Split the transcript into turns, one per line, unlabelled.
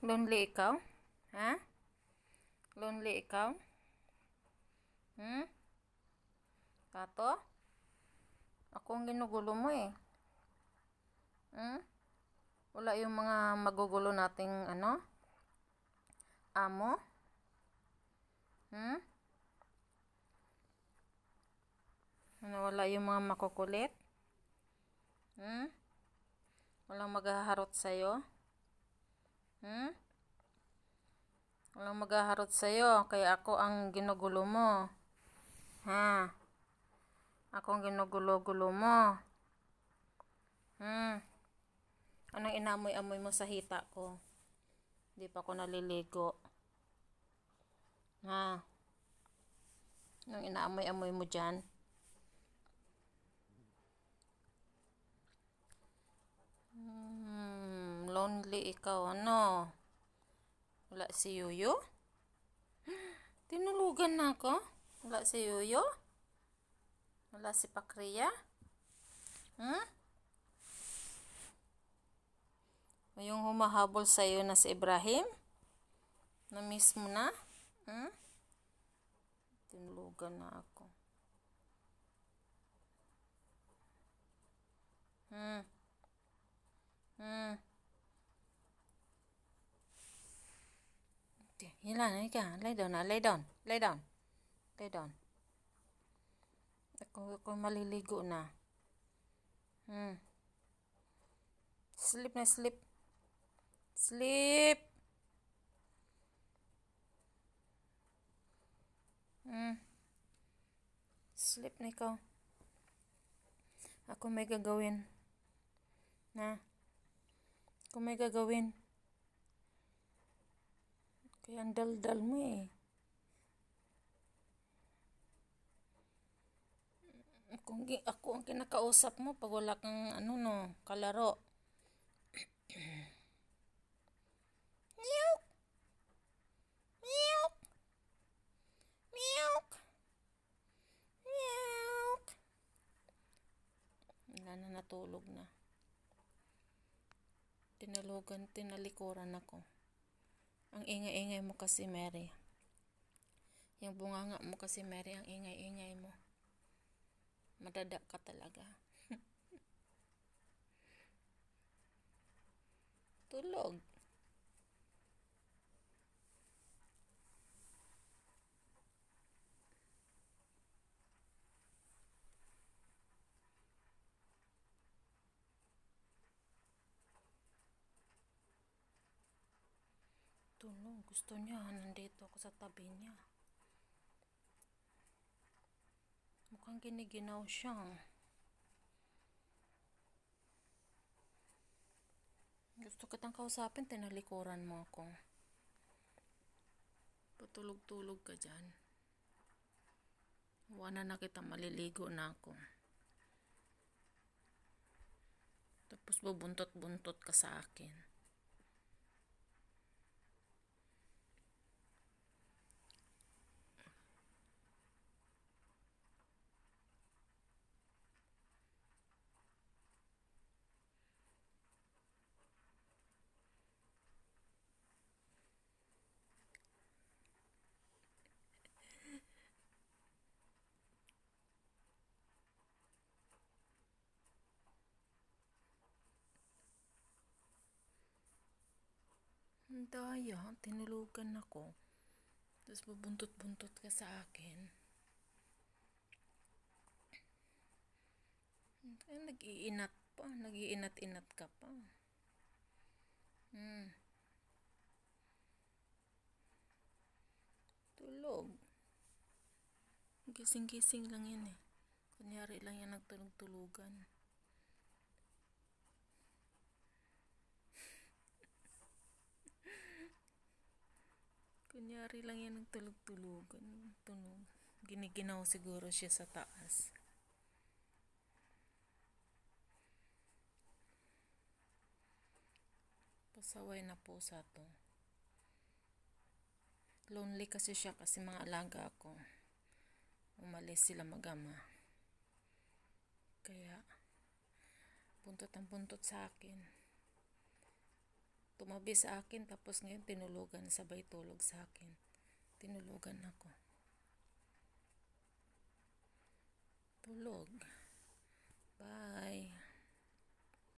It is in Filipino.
Lonely ikaw? Ha? Lonely ikaw? Hmm? Tato? Ako ang ginugulo mo eh. Hmm? Wala yung mga magugulo nating ano? Amo? Hmm? Ano, wala yung mga makukulit? Hmm? Walang maghaharot sa'yo? Hmm? Walang maghaharot sa'yo, kaya ako ang ginugulo mo. Ha? Ako ang ginugulo-gulo mo. Hmm? Anong inamoy-amoy mo sa hita ko? Hindi pa ako naliligo. Ha? Anong inaamoy-amoy mo dyan? Hmm, lonely ikaw, ano? Wala si Yuyo? Tinulugan na ako? Wala si Yuyo? Wala si Pakriya? Hmm? Yung humahabol sa'yo na si Ibrahim? Na-miss mo na? Hmm? Tinulugan na ako. Hmm. Okay, Hila na ka. Lay down na. Lay down. Lay down. Lay down. Ako, ako maliligo na. Hmm. Sleep na sleep. Sleep. Hmm. Sleep na ikaw. Ako may gagawin. Na. Ako may gagawin. Kaya ang dal-dal mo eh. Gi- ako ang kinakausap mo pag wala kang ano no, kalaro. Meow. Meow. Meow. Meow. Wala na natulog na. Tinalugan, tinalikuran ako. Ang ingay-ingay mo kasi, Mary. Yung bunganga mo kasi, Mary, ang ingay-ingay mo. Madada ka talaga. Tulog. Tulog. Gusto niya. Nandito ako sa tabi niya. Mukhang giniginaw siya. Gusto kitang kausapin, tinalikuran mo ako. Patulog-tulog ka dyan. Wala na kita, maliligo na ako. Tapos bubuntot-buntot ka sa akin. Ang daya, tinulugan ako. Tapos bubuntot-buntot ka sa akin. Ay, nag-iinat pa. Nag-iinat-inat ka pa. Hmm. Tulog. Gising-gising lang yan eh. Kunyari lang yan nagtulog-tulugan. Kunyari lang yan nagtulog-tulugan. Tunog. Giniginaw siguro siya sa taas. Pasaway na po sa to. Lonely kasi siya kasi mga alaga ko. Umalis sila magama. Kaya, buntot ang buntot sa akin. Tumabi sa akin tapos ngayon tinulugan sabay tulog sa akin. Tinulugan ako. Tulog. Bye.